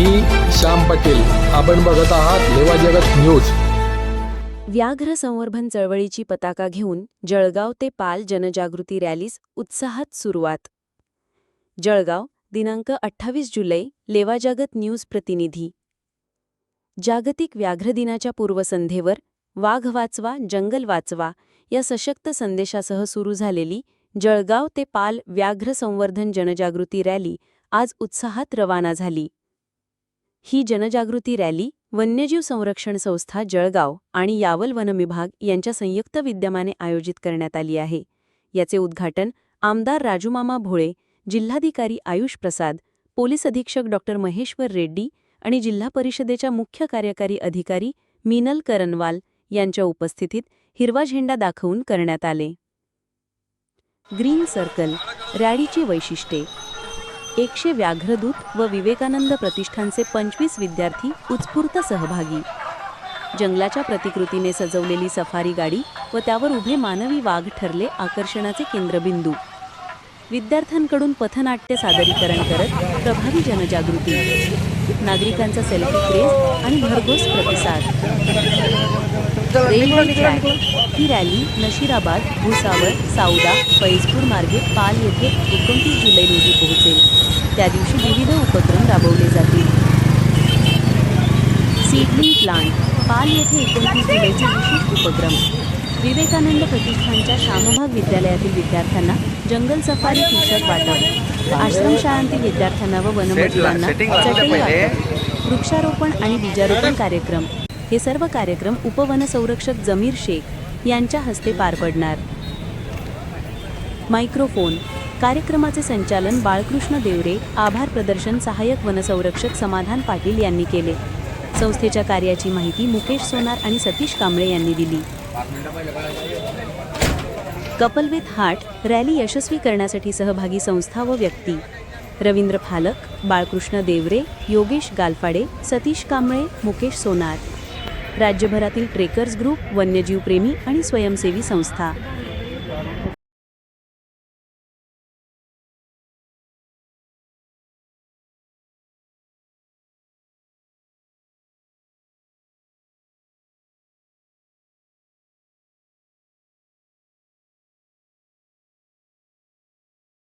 मी श्याम पटेल. आपण बघत आहात लेवा जगत न्यूज. व्याघ्र संवर्धन चळवळीची पताका घेऊन जळगाव ते पाल जनजागृती रॅलीस उत्साहात सुरुवात. जळगाव दिनांक अठ्ठावीस जुलै लेवाजागत न्यूज प्रतिनिधी. जागतिक व्याघ्र दिनाच्या पूर्वसंध्येवर वाघ वाचवा जंगल वाचवा या सशक्त संदेशासह सुरू झालेली जळगाव ते पाल व्याघ्र संवर्धन जनजागृती रॅली आज उत्साहात रवाना झाली. ही जनजागृती रॅली वन्यजीव संरक्षण संस्था जळगाव आणि यावल वनविभाग यांच्या संयुक्त विद्यमाने आयोजित करण्यात आली आहे. याचे उद्घाटन आमदार राजूमामा भोळे जिल्हाधिकारी आयुष प्रसाद पोलीस अधीक्षक डॉ. महेश्वर रेड्डी आणि जिल्हा परिषदेच्या मुख्य कार्यकारी अधिकारी मीनल करनवाल यांच्या उपस्थितीत हिरवा झेंडा दाखवून करण्यात आले. ग्रीन सर्कल रॅलीची वैशिष्ट्ये एकशे व्याघ्रदूत व विवेकानंद प्रतिष्ठानचे पंचवीस विद्यार्थी उत्स्फूर्त सहभागी. जंगलाच्या प्रतिकृतीने सजवलेली सफारी गाडी व त्यावर उभे मानवी वाघ ठरले आकर्षणाचे केंद्रबिंदू. विद्यार्थ्यांकडून पथनाट्य सादरीकरण करत प्रभावी जनजागृती. नागरिकांचा सेल्फी क्रेज आणि भरघोस प्रतिसाद. रेल्वे ट्रॅक ही रॅली नशिराबाद भुसावळ सावदा फैजपूर मार्गे पाल येथे एकोणतीस जुलै रोजी पोहोचेल. त्या दिवशी विविध उपक्रम राबवले जातील. सीडलिंग प्लांट पाल येथे एकोणतीस जुलैचे विशेष उपक्रम. विवेकानंद प्रतिष्ठानच्या श्यामभाग विद्यालयातील विद्यार्थ्यांना जंगल सफारी टी शर्ट वाटप आश्रमशाळांतील विद्यार्थ्यांना व वनमजुरांना चटई वाटप वृक्षारोपण आणि बीजारोपण कार्यक्रम. हे सर्व कार्यक्रम उपवनसंरक्षक जमीर शेख यांच्या हस्ते पार पडणार. मायक्रोफोन कार्यक्रमाचे संचालन बाळकृष्ण देवरे आभार प्रदर्शन सहाय्यक वनसंरक्षक समाधान पाटील यांनी केले. संस्थेच्या कार्याची माहिती मुकेश सोनार आणि सतीश कांबळे यांनी दिली. कपल विथ हार्ट रॅली यशस्वी करण्यासाठी सहभागी संस्था व व्यक्ती. रवींद्र फालक बाळकृष्ण देवरे योगेश गालफाडे सतीश कांबळे मुकेश सोनार. राज्यभरातील ट्रेकर्स ग्रुप वन्यजीव प्रेमी आणि स्वयंसेवी संस्था.